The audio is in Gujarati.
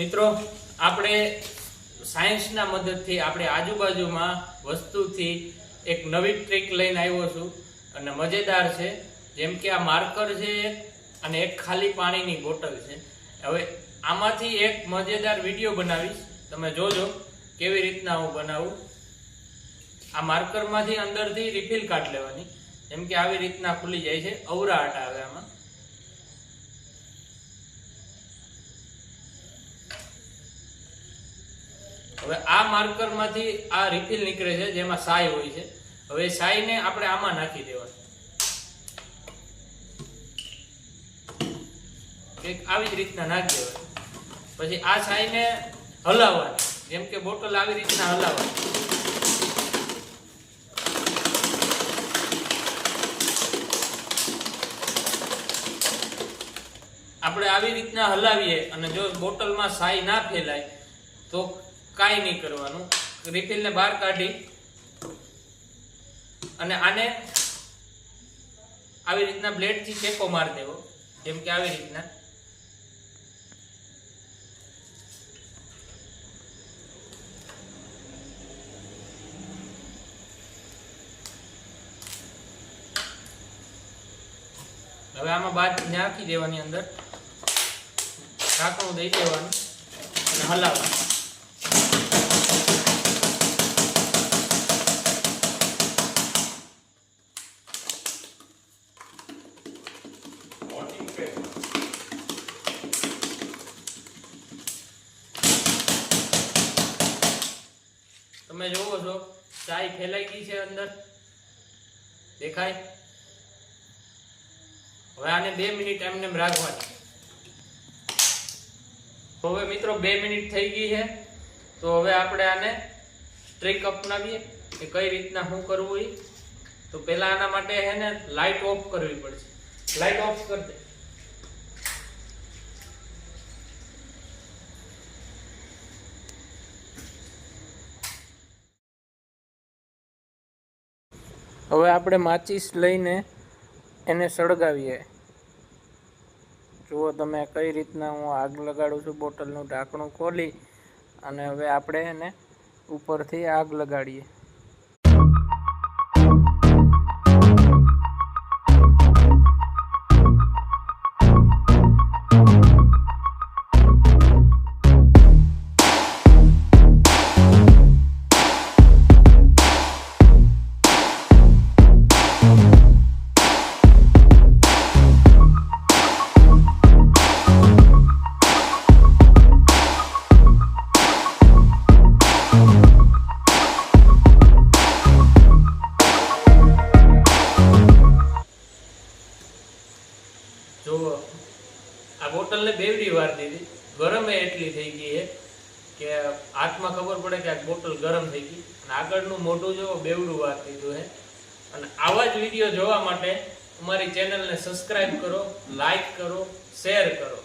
મિત્રો, આપણે સાયન્સના મદદથી આપણે આજુબાજુમાં વસ્તુથી એક નવી ટ્રીક લઈને આવ્યો છું અને મજેદાર છે. જેમ કે આ માર્કર છે અને એક ખાલી પાણીની બોટલ છે. હવે આમાંથી એક મજેદાર વીડિયો બનાવીશ. તમે જોજો કેવી રીતના હું બનાવું. આ માર્કરમાંથી અંદરથી રિફિલ કાઢ લેવાની. જેમ કે આવી રીતના ખુલી જાય છે. અવરા આટા આવે આમાં. હવે આ માર્કરમાંથી આ રિફિલ નીકળે છે, જેમાં સાય હોય છે. હવે સાયને આપણે આમાં નાખી દેવાની. કંઈક આવી જ રીતના નાખી દેવાની. પછી આ સાયને હલાવવાની. જેમ કે બોટલ આવી રીતના હલાવવાની. આપણે આવી રીતના હલાવીએ અને જો બોટલમાં સાય ના ફેલાય, તો કાંઈ નહીં કરવાનું. રિફિલને બહાર કાઢી અને આને આવી રીતના બ્લેડથી ચેકો મારી દેવો, જેમ કે આવી રીતના. હવે આમાં બાદ નાખી દેવાની અંદર. ઢાંકણું દઈ દેવાનું અને હલાવવાનું. તમે જોવો છો, ચાય ફેલાઈ ગઈ છે અંદર. દેખાય? હવે આને બે મિનિટ એમને એમ રાખવાની. હવે મિત્રો, બે મિનિટ થઈ ગઈ છે. તો હવે આપણે આને ટ્રીક અપનાવીએ કે કઈ રીતના શું કરવું એ તો પહેલા આના માટે છે ને લાઇટ ઓફ કરવી પડશે. લાઇટ ઓફ કરી દે. હવે આપણે માચીસ લઈને એને સળગાવીએ. જુઓ તમે કઈ રીતના હું આગ લગાડું છું, બોટલનું ઢાંકણું ખોલી અને હવે આપણે એને ઉપરથી આગ લગાડીએ. જુઓ આ બોટલને બેવડી વાર દીધી. ગરમ એટલી થઈ ગઈ છે કે હાથમાં ખબર પડે કે આ બોટલ ગરમ થઈ ગઈ. અને આગળનું મોઢું જો બેવડું વાર દીધું છે અને આવા જ વીડિયો જોવા માટે અમારી ચેનલને સબસ્ક્રાઇબ કરો લાઈક કરો શેર કરો.